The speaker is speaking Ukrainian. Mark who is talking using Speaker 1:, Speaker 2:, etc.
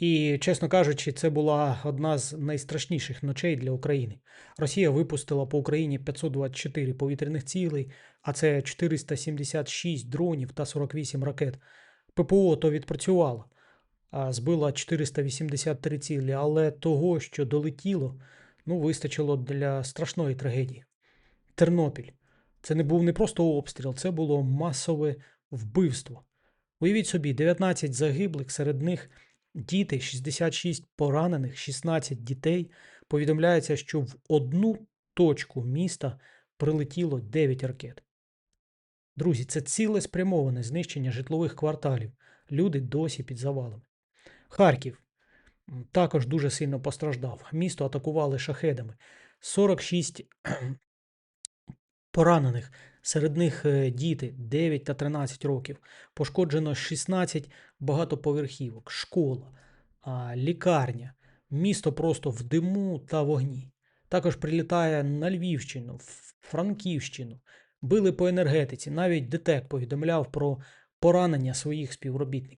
Speaker 1: І, чесно кажучи, це була одна з найстрашніших ночей для України. Росія випустила по Україні 524 повітряних цілей, а це 476 дронів та 48 ракет. ППО то відпрацювало, збила 483 цілі, але того, що долетіло, ну, вистачило для страшної трагедії. Тернопіль. Це не був не просто обстріл, це було масове вбивство. Уявіть собі, 19 загиблих, серед них діти, 66 поранених, 16 дітей. Повідомляється, що в одну точку міста прилетіло 9 ракет. Друзі, це ціле спрямоване знищення житлових кварталів. Люди досі під завалами. Харків також дуже сильно постраждав. Місто атакували шахедами. 46 поранених, серед них е, діти 9 та 13 років. Пошкоджено 16 багатоповерхівок, школа, лікарня. Місто просто в диму та вогні. Також прилітає на Львівщину, Франківщину. Били по енергетиці. Навіть ДТЕК повідомляв про поранення своїх співробітників.